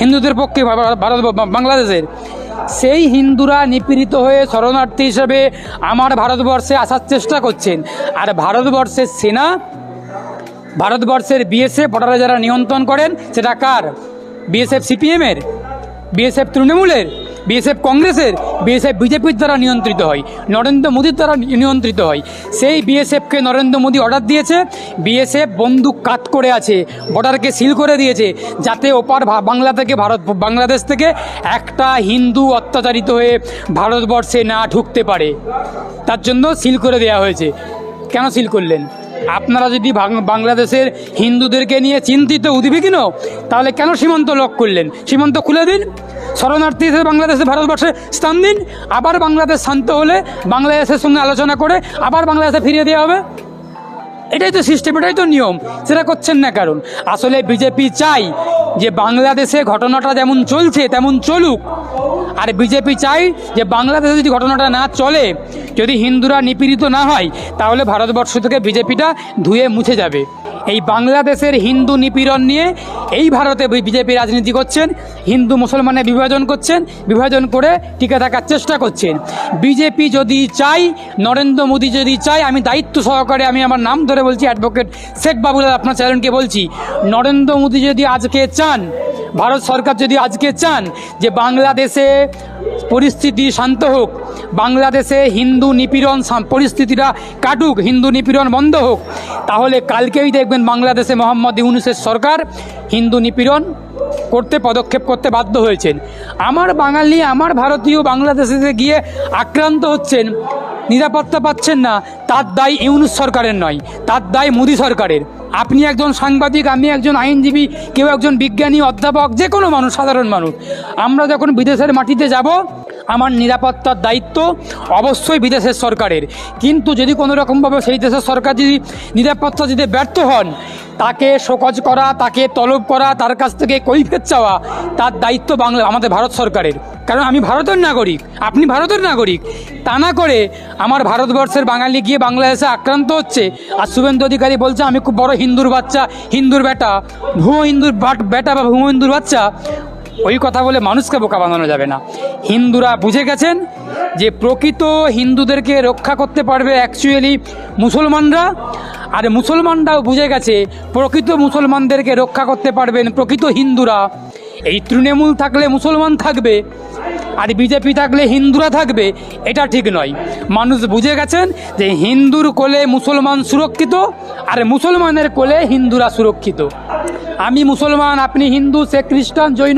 হিন্দুদের পক্ষে ভারত বাংলাদেশের। সেই হিন্দুরা নিপীড়িত হয়ে শরণার্থী হিসেবে আমার ভারতবর্ষে আসার চেষ্টা করছেন। আর ভারতবর্ষের সেনা, ভারতবর্ষের বিএসএফ বর্ডারে যারা নিয়ন্ত্রণ করেন, সেটা কার? বিএসএফ সিপিএমের? বিএসএফ তৃণমূলের? বিএসএফ কংগ্রেসের, বিএসএফ বিজেপির দ্বারা নিয়ন্ত্রিত হয়, নরেন্দ্র মোদীর দ্বারা নিয়ন্ত্রিত হয়। সেই বিএসএফকে নরেন্দ্র মোদী অর্ডার দিয়েছে, বিএসএফ বন্দুক কাত করে আছে বর্ডারকে সিল করে দিয়েছে, যাতে ওপার বাংলা থেকে ভারত বাংলাদেশ থেকে একটা হিন্দু অত্যাচারিত হয়ে ভারতবর্ষে না ঢুকতে পারে। তার জন্য সিল করে দেওয়া হয়েছে। কেন সিল করলেন? আপনারা যদি বাংলাদেশের হিন্দুদেরকে নিয়ে চিন্তিত উদ্বিগ্ন, তাহলে কেন সীমান্ত লক করলেন? সীমান্ত খুলে দিন। শরণার্থী হিসেবে বাংলাদেশে ভারতবর্ষে স্থান দিন। আবার বাংলাদেশ শান্ত হলে বাংলাদেশের সঙ্গে আলোচনা করে আবার বাংলাদেশে ফিরিয়ে দেওয়া হবে। এটাই তো সিস্টেম এটাই তো নিয়ম। সেটা করছেন না কারণ। আসলে বিজেপি চাই যে বাংলাদেশে ঘটনাটা যেমন চলছে, তেমন চলুক। আর বিজেপি চাই যে বাংলাদেশে যদি ঘটনাটা না চলে, যদি হিন্দুরা নিপীড়িত না হয়, তাহলে ভারতবর্ষ থেকে বিজেপিটা ধুয়ে মুছে যাবে। এই বাংলাদেশের হিন্দু নিপীড়ন নিয়ে এই ভারতে বিজেপি রাজনীতি করছেন, হিন্দু মুসলমানের বিভাজন করছেন, বিভাজন করে টিকে থাকার চেষ্টা করছেন। বিজেপি যদি চাই নরেন্দ্র মোদী যদি চাই আমি দায়িত্ব সহকারে আমি আমার নাম ধরে বলছি, অ্যাডভোকেট শেখ বাবুলাল আপনার চ্যানেলকে বলছি, নরেন্দ্র মোদী যদি আজকে চান, ভারত সরকার যদি আজকে চান যে বাংলাদেশে পরিস্থিতি শান্ত হোক। বাংলাদেশে হিন্দু নিপীড়ন পরিস্থিতিটা কাটুক, হিন্দু নিপীড়ন বন্ধ হোক। তাহলে কালকেই দেখবেন বাংলাদেশে মোহাম্মদ ইউনুসের সরকার হিন্দু নিপীড়ন করতে, পদক্ষেপ করতে বাধ্য হয়েছেন। আমার বাঙালি, আমার ভারতীয় বাংলাদেশে গিয়ে আক্রান্ত হচ্ছেন, নিরাপত্তা পাচ্ছেন না, তার দায় ইউনুস সরকারের নয়, তার দায় মোদী সরকারের। আপনি একজন সাংবাদিক, আমি একজন আইনজীবী, কেউ একজন বিজ্ঞানী, অধ্যাপক, যে কোনো মানুষ, সাধারণ মানুষ। আমরা যখন বিদেশের মাটিতে যাব আমার নিরাপত্তার দায়িত্ব অবশ্যই বিদেশের সরকারের। কিন্তু যদি কোনো রকমভাবে সেই দেশের সরকার যদি নিরাপত্তা দিতে ব্যর্থ হন, তাকে শোকজ করা, তাকে তলব করা, তার কাছ থেকে কৈফিয়ত চাওয়া, তার দায়িত্ব বাংলা আমাদের ভারত সরকারের। কারণ আমি ভারতের নাগরিক, আপনি ভারতের নাগরিক। তা না করে আমার ভারতবর্ষের বাঙালি গিয়ে বাংলাদেশে আক্রান্ত হচ্ছে। আর শুভেন্দু অধিকারী বলছে, আমি খুব বড় হিন্দুর বাচ্চা, হিন্দুর বেটা, ভুয়ো হিন্দুর বেটা বা ভুয়ো হিন্দুর বাচ্চা। ওই কথা বলে মানুষকে বোকা বানানো যাবে না। হিন্দুরা বুঝে গেছেন যে প্রকৃত হিন্দুদেরকে রক্ষা করতে পারবে অ্যাকচুয়ালি মুসলমানরা। আর মুসলমানরাও বুঝে গেছে প্রকৃত মুসলমানদেরকে রক্ষা করতে পারবেন প্রকৃত হিন্দুরা। এই তৃণমূল থাকলে মুসলমান থাকবে, আর বিজেপি থাকলে হিন্দুরা থাকবে, এটা ঠিক নয়। মানুষ বুঝে গেছেন যে হিন্দুর কোলে মুসলমান সুরক্ষিত, আর মুসলমানের কোলে হিন্দুরা সুরক্ষিত। আমি মুসলমান, আপনি হিন্দু, সে খ্রিস্টান, জৈন